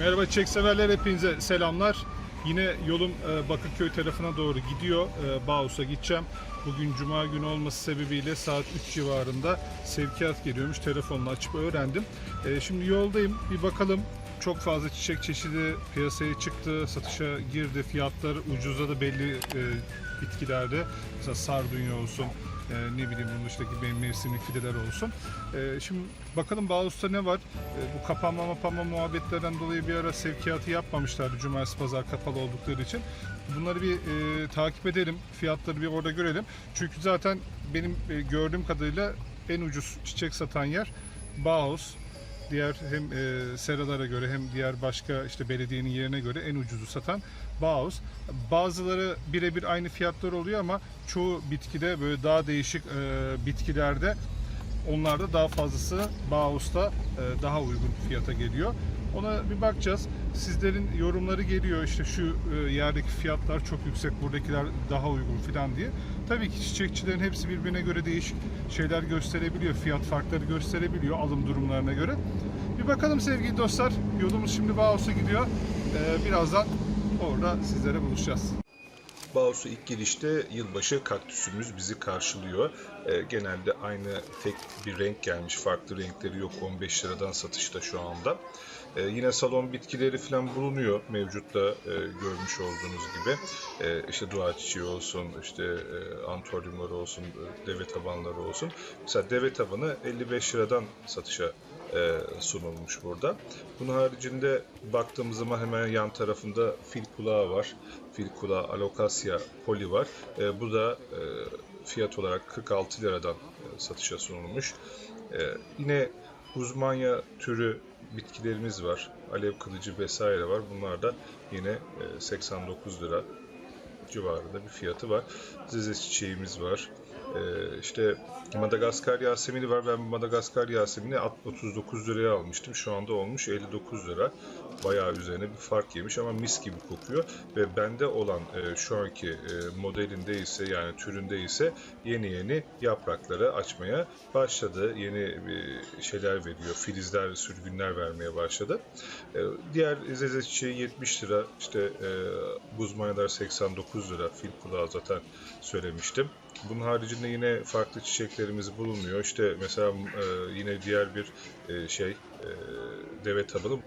Merhaba çiçek severler hepinize selamlar. Yine yolum e, Bakırköy tarafına doğru gidiyor. E, Bağus'a gideceğim. Bugün cuma günü olması sebebiyle saat 3 civarında sevkiyat geliyormuş. Telefonla açıp öğrendim. E, Şimdi yoldayım. Bir bakalım. Çok fazla çiçek çeşidi piyasaya çıktı, satışa girdi. Fiyatlar ucuza da belli bitkilerde. Mesela sardunya olsun, e, ne bileyim bunun dışındaki benim mevsimlik fideler olsun. E, şimdi bakalım Bağus'ta ne var? E, bu kapanma mapanma muhabbetlerden dolayı bir ara sevkiyatı yapmamışlardı cumartesi pazar kapalı oldukları için. Bunları bir e, takip edelim, fiyatları bir orada görelim. Çünkü zaten benim e, gördüğüm kadarıyla en ucuz çiçek satan yer Bağus. Diğer hem e, seralara göre hem diğer başka işte belediyenin yerine göre en ucuzu satan Bağus. Bazıları birebir aynı fiyatlar oluyor ama çoğu bitkide böyle daha değişik e, bitkilerde onlarda daha fazlası Bağus'ta e, daha uygun fiyata geliyor. Ona bir bakacağız. Sizlerin yorumları geliyor işte şu e, yerdeki fiyatlar çok yüksek, buradakiler daha uygun falan diye. Tabii ki çiçekçilerin hepsi birbirine göre değişik şeyler gösterebiliyor, fiyat farkları gösterebiliyor alım durumlarına göre. Bir bakalım sevgili dostlar. Yolumuz şimdi Bağus'a gidiyor. E, birazdan orada sizlere buluşacağız. Bağus'u ilk girişte yılbaşı kaktüsümüz bizi karşılıyor. Ee, genelde aynı tek bir renk gelmiş. Farklı renkleri yok. 15 liradan satışta şu anda. Ee, yine salon bitkileri falan bulunuyor mevcutta e, görmüş olduğunuz gibi. Ee, işte dua çiçeği olsun, işte e, antoryumları olsun, e, deve tabanları olsun. Mesela deve tabanı 55 liradan satışa e, sunulmuş burada. Bunun haricinde baktığımız zaman hemen yan tarafında fil kulağı var. Fil kulağı alokasya poli var. E, bu da e, fiyat olarak 46 liradan e, satışa sunulmuş. E, yine uzmanya türü bitkilerimiz var. Alev kılıcı vesaire var. Bunlar da yine e, 89 lira civarında bir fiyatı var. Zeze çiçeğimiz var. Ee, işte Madagaskar Yasemini var. Ben Madagaskar Yasemini 39 liraya almıştım. Şu anda olmuş 59 lira. Bayağı üzerine bir fark yemiş ama mis gibi kokuyor. Ve bende olan e, şu anki e, modelinde ise yani türünde ise yeni yeni yaprakları açmaya başladı. Yeni şeyler veriyor. Filizler, sürgünler vermeye başladı. E, diğer zeze çiçeği 70 lira. İşte buzmayalar 89 lira. Fil kulağı zaten söylemiştim. Bunun haricinde yine farklı çiçeklerimiz bulunuyor. İşte mesela e, yine diğer bir e, şey e, deve tabanı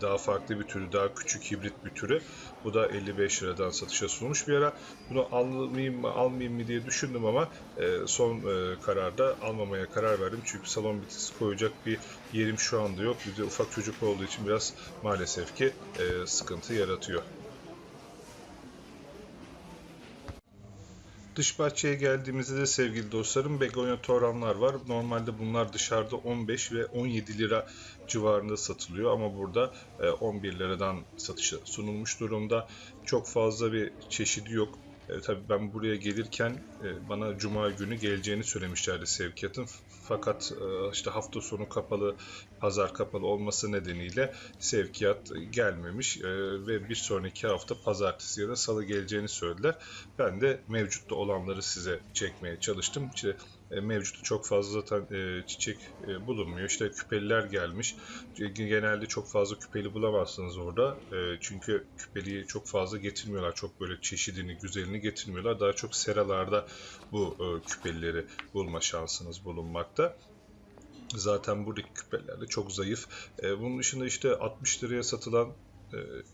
daha farklı bir türü, daha küçük hibrit bir türü. Bu da 55 liradan satışa sunulmuş. Bir ara bunu almayayım mı, almayayım mı diye düşündüm ama e, son e, kararda almamaya karar verdim. Çünkü salon bitkisi koyacak bir yerim şu anda yok. Bir de ufak çocuk olduğu için biraz maalesef ki e, sıkıntı yaratıyor. Dış bahçeye geldiğimizde de sevgili dostlarım begonya toranlar var. Normalde bunlar dışarıda 15 ve 17 lira civarında satılıyor ama burada e, 11 liradan satışa sunulmuş durumda. Çok fazla bir çeşidi yok. E, tabii ben buraya gelirken e, bana cuma günü geleceğini söylemişlerdi sevkiyatın. Fakat e, işte hafta sonu kapalı, pazar kapalı olması nedeniyle sevkiyat gelmemiş e, ve bir sonraki hafta pazartesi ya da salı geleceğini söylediler. Ben de mevcutta olanları size çekmeye çalıştım. İşte e, mevcutta çok fazla zaten e, çiçek e, bulunmuyor. İşte küpeliler gelmiş. Genelde çok fazla küpeli bulamazsınız orada. Çünkü küpeliyi çok fazla getirmiyorlar. Çok böyle çeşidini, güzelini getirmiyorlar. Daha çok seralarda bu küpelileri bulma şansınız bulunmakta. Zaten buradaki küpeler de çok zayıf. Bunun dışında işte 60 liraya satılan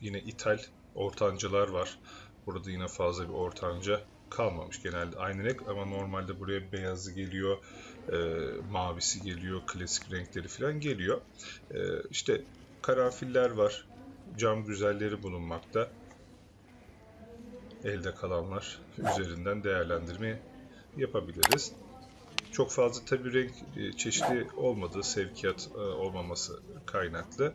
yine ithal ortancılar var. Burada yine fazla bir ortanca kalmamış genelde aynı renk ama normalde buraya beyazı geliyor, e, mavisi geliyor, klasik renkleri falan geliyor. E, işte karanfiller var, cam güzelleri bulunmakta. Elde kalanlar üzerinden değerlendirme yapabiliriz. Çok fazla tabi renk e, çeşidi olmadığı sevkiyat e, olmaması kaynaklı.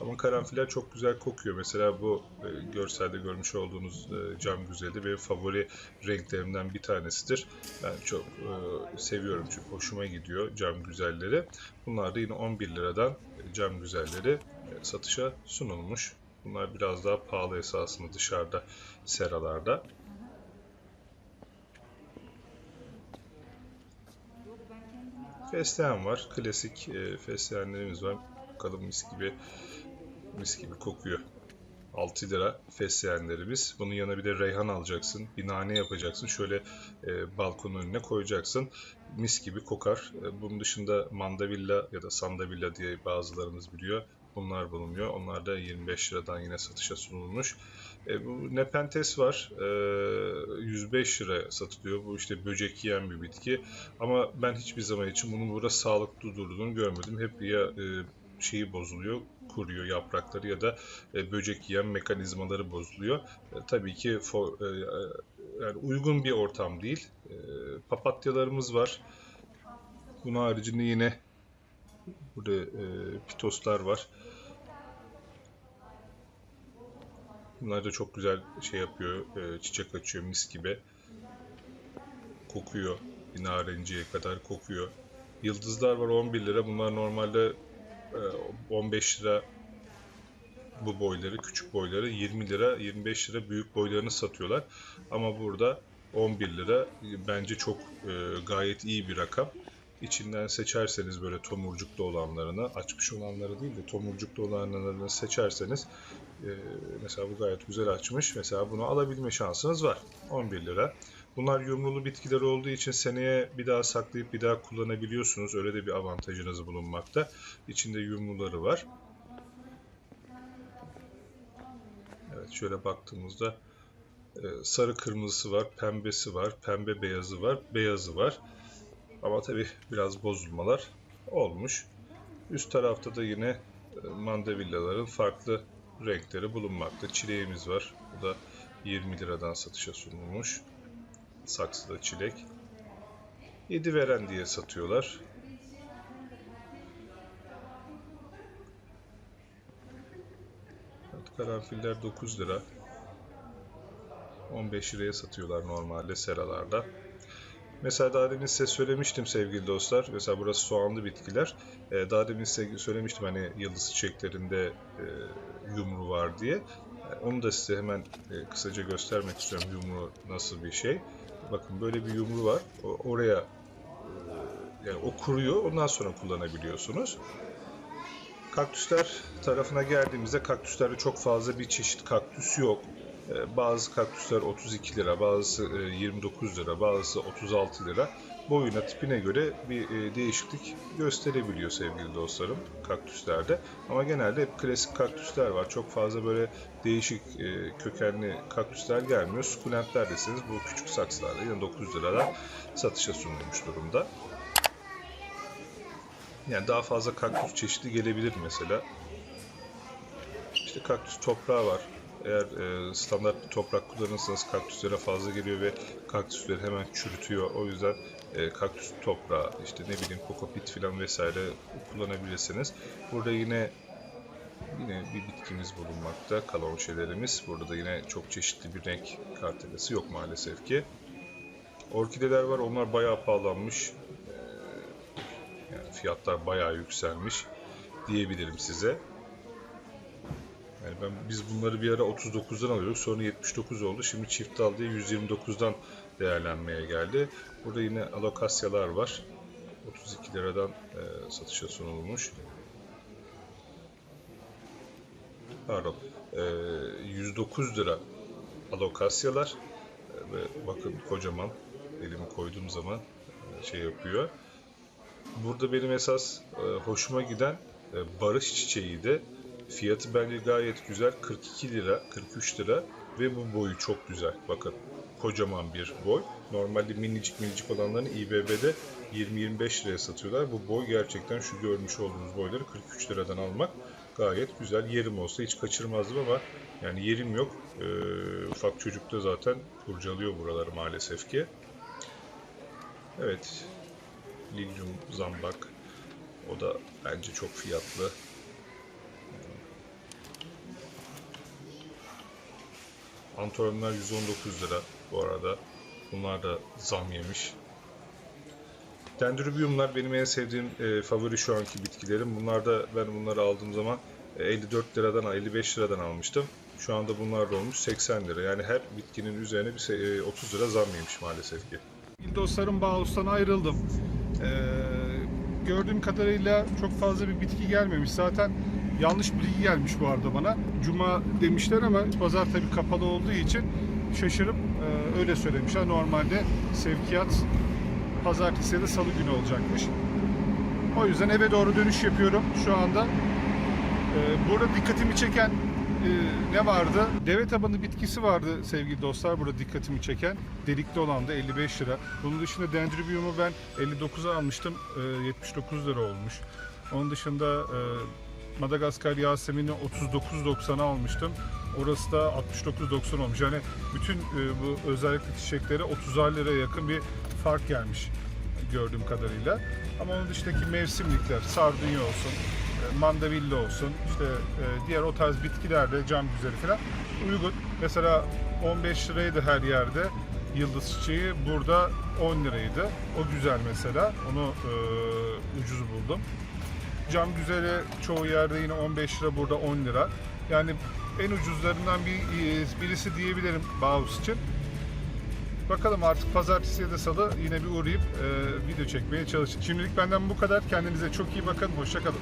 Ama karanfiller çok güzel kokuyor. Mesela bu e, görselde görmüş olduğunuz e, cam güzeli benim favori renklerimden bir tanesidir. Ben çok e, seviyorum çünkü hoşuma gidiyor cam güzelleri. Bunlar da yine 11 liradan e, cam güzelleri e, satışa sunulmuş. Bunlar biraz daha pahalı esasında dışarıda seralarda. Fesleğen var. Klasik e, fesleğenlerimiz var. Bakalım mis gibi mis gibi kokuyor. 6 lira fesleğenlerimiz. Bunun yanına bir de reyhan alacaksın. Bir nane yapacaksın. Şöyle e, balkonun önüne koyacaksın. Mis gibi kokar. E, bunun dışında mandavilla ya da sandavilla diye bazılarımız biliyor. Bunlar bulunuyor. Onlar da 25 liradan yine satışa sunulmuş. E, bu nepentes var. E, 105 lira satılıyor. Bu işte böcek yiyen bir bitki. Ama ben hiçbir zaman için bunun burada sağlıklı durduğunu görmedim. Hep ya e, şeyi bozuluyor, kuruyor yaprakları ya da e, böcek yiyen mekanizmaları bozuluyor. E, tabii ki fo- e, e, yani uygun bir ortam değil. E, papatyalarımız var. Bunun haricinde yine burada e, pitoslar var. Bunlar da çok güzel şey yapıyor, e, çiçek açıyor mis gibi. Kokuyor, bir narenciye kadar kokuyor. Yıldızlar var 11 lira. Bunlar normalde 15 lira bu boyları, küçük boyları 20 lira, 25 lira büyük boylarını satıyorlar. Ama burada 11 lira bence çok e, gayet iyi bir rakam. İçinden seçerseniz böyle tomurcuklu olanlarını, açmış olanları değil de tomurcuklu olanlarını seçerseniz e, mesela bu gayet güzel açmış. Mesela bunu alabilme şansınız var. 11 lira. Bunlar yumrulu bitkiler olduğu için seneye bir daha saklayıp bir daha kullanabiliyorsunuz. Öyle de bir avantajınız bulunmakta. İçinde yumruları var. Evet şöyle baktığımızda e, sarı kırmızısı var, pembesi var, pembe beyazı var, beyazı var. Ama tabi biraz bozulmalar olmuş. Üst tarafta da yine e, mandavillaların farklı renkleri bulunmakta. Çileğimiz var. Bu da 20 liradan satışa sunulmuş. Saksıda çilek. 7 veren diye satıyorlar. Evet, karanfiller 9 lira. 15 liraya satıyorlar normalde seralarda. Mesela daha demin size söylemiştim sevgili dostlar. Mesela burası soğanlı bitkiler. Ee, daha demin size söylemiştim hani yıldız çiçeklerinde e, yumru var diye. E, Onu da size hemen e, kısaca göstermek istiyorum yumru nasıl bir şey. Bakın böyle bir yumru var. O- oraya e, yani o kuruyor. Ondan sonra kullanabiliyorsunuz. Kaktüsler tarafına geldiğimizde kaktüslerde çok fazla bir çeşit kaktüs yok. Ee, Bazı kaktüsler 32 lira, bazısı e, 29 lira, bazısı 36 lira. Boyuna tipine göre bir e, değişiklik gösterebiliyor sevgili dostlarım kaktüslerde. Ama genelde hep klasik kaktüsler var. Çok fazla böyle değişik e, kökenli kaktüsler gelmiyor. Sukulentler deseniz bu küçük saksılarda yine 9 liradan satışa sunulmuş durumda. Yani daha fazla kaktüs çeşidi gelebilir mesela. İşte kaktüs toprağı var. Eğer e, standart toprak kullanırsanız kaktüslere fazla geliyor ve kaktüsleri hemen çürütüyor. O yüzden e, kaktüs toprağı, işte ne bileyim kokopit falan vesaire kullanabilirsiniz. Burada yine yine bir bitkimiz bulunmakta. Kalonşelerimiz. Burada da yine çok çeşitli bir renk kartelesi yok maalesef ki. Orkideler var. Onlar bayağı pahalanmış. Yani fiyatlar bayağı yükselmiş diyebilirim size. Yani ben biz bunları bir ara 39'dan alıyorduk. Sonra 79 oldu. Şimdi çift al diye 129'dan değerlenmeye geldi. Burada yine alokasyalar var. 32 liradan e, satışa sunulmuş. Pardon. E, 109 lira alokasyalar. E, ve bakın kocaman elimi koyduğum zaman e, şey yapıyor. Burada benim esas e, hoşuma giden e, barış çiçeğiydi. Fiyatı bence gayet güzel. 42 lira, 43 lira ve bu boyu çok güzel. Bakın kocaman bir boy. Normalde minicik minicik olanlarını İBB'de 20-25 liraya satıyorlar. Bu boy gerçekten şu görmüş olduğunuz boyları 43 liradan almak gayet güzel. Yerim olsa hiç kaçırmazdım ama yani yerim yok. Ee, ufak çocuk da zaten kurcalıyor buraları maalesef ki. Evet. Lilyum zambak. O da bence çok fiyatlı. Antoronlar 119 lira bu arada. Bunlar da zam yemiş. Dendrobiumlar benim en sevdiğim e, favori şu anki bitkilerim. Bunlar da ben bunları aldığım zaman e, 54 liradan 55 liradan almıştım. Şu anda bunlar da olmuş 80 lira. Yani her bitkinin üzerine bir se- e, 30 lira zam yemiş maalesef ki. Dostlarım Bağus'tan ayrıldım. Ee, gördüğüm kadarıyla çok fazla bir bitki gelmemiş. Zaten Yanlış bilgi gelmiş bu arada bana. Cuma demişler ama pazar tabii kapalı olduğu için şaşırıp e, öyle söylemişler. Normalde sevkiyat pazartesi ya da salı günü olacakmış. O yüzden eve doğru dönüş yapıyorum şu anda. Ee, burada dikkatimi çeken e, ne vardı? Deve tabanı bitkisi vardı sevgili dostlar. Burada dikkatimi çeken. Delikli olan da 55 lira. Bunun dışında Dendrobium'u ben 59'a almıştım. Ee, 79 lira olmuş. Onun dışında e, Madagaskar Yasemin'i 39.90'a almıştım. Orası da 69.90 olmuş. Yani bütün e, bu özellikle çiçeklere 30'ar liraya yakın bir fark gelmiş gördüğüm kadarıyla. Ama onun dışındaki mevsimlikler, sardunya olsun, e, mandavilla olsun, işte e, diğer o tarz bitkilerde cam güzeli falan uygun. Mesela 15 liraydı her yerde yıldız çiçeği, burada 10 liraydı. O güzel mesela, onu e, ucuz buldum. Cam güzeli çoğu yerde yine 15 lira, burada 10 lira. Yani en ucuzlarından bir e, birisi diyebilirim Bauhaus için. Bakalım artık pazartesi ya da salı yine bir uğrayıp e, video çekmeye çalışacağım. Şimdilik benden bu kadar. Kendinize çok iyi bakın. Hoşçakalın.